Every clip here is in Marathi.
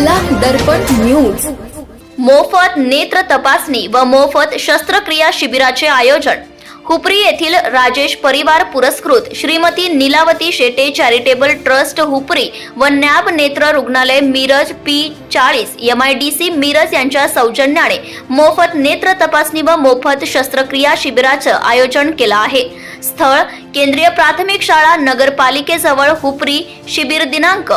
दर्पण न्यूज. मोफत नेत्र तपासणी व मोफत शस्त्रक्रिया शिबिराचे आयोजन. हुपरी येथील राजेश परिवार पुरस्कृत श्रीमती नीलावती शेटे चॅरिटेबल ट्रस्ट हुपरी व नॅब नेत्र रुग्णालय मिरज पी चाळीस M I D C Miraj यांच्या सौजन्याने मोफत नेत्र तपासणी व मोफत शस्त्रक्रिया शिबिराचं आयोजन केलं आहे. स्थळ केंद्रीय प्राथमिक शाळा नगरपालिकेजवळ हुपरी शिबिर दिनांक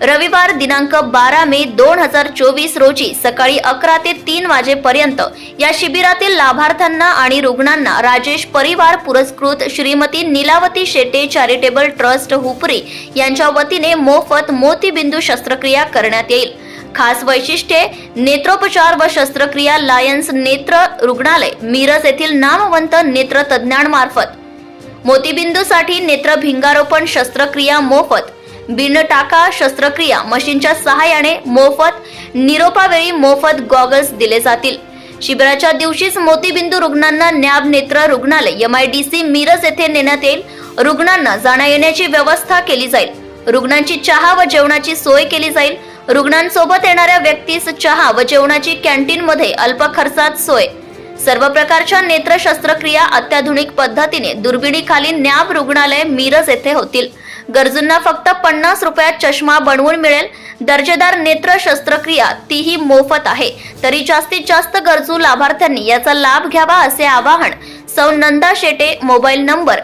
रविवार दिनांक बारा मे दोन हजार चोवीस रोजी सकाळी अकरा ते तीन वाजेपर्यंत या शिबिरातील लाभार्थ्यांना आणि रुग्णांना राजेश परिवार पुरस्कृत श्रीमती नीलावती शेटे चॅरिटेबल ट्रस्ट हुपरी यांच्या वतीने मोफत मोतीबिंदू शस्त्रक्रिया करण्यात येईल. खास वैशिष्ट्ये नेत्रोपचार व शस्त्रक्रिया लायन्स नेत्र रुग्णालय मिरज येथील नामवंत नेत्र तज्ज्ञांमार्फत मोतीबिंदूसाठी नेत्र भिंगारोपण शस्त्रक्रिया मोफत बिन टाका शस्त्रक्रिया. मशीनच्या सहाय्याने मोफत निरोपावेळी मोफत गॉगल्स दिले जातील. शिबिराच्या दिवशीच मोतीबिंदू रुग्णांना न्याब नेत्र रुग्णालय M I D C Miraj येथे नेण्यात येईल. रुग्णांना जाण्या येण्याची व्यवस्था केली जाईल. रुग्णांची चहा व जेवणाची सोय केली जाईल. रुग्णांसोबत येणाऱ्या व्यक्तीस चहा व जेवणाची कॅन्टीन मध्ये अल्प खर्चात सोय. सर्व प्रकारच्या नेत्र शस्त्रक्रिया अत्याधुनिक पद्धतीने दुर्बिणीखाली न्याब रुग्णालय मिरज येथे होतील. गरजूंना फक्त पन्नास रुपयात चष्मा बनवून मिळेल. दर्जेदार नेत्र शस्त्रक्रिया तीही मोफत आहे. तरी जास्तीत जास्त गरजू लाभार्थ्यांनी याचा लाभ घ्यावा असे आवाहन Sau Nanda Shete mobile number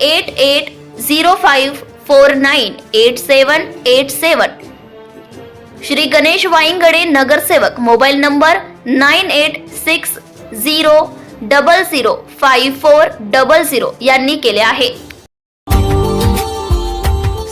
eight eight zero five four nine eight seven eight seven. Shri Ganesh Waingade नगरसेवक mobile number nine eight six zero double zero five four double zero यांनी केले आहे.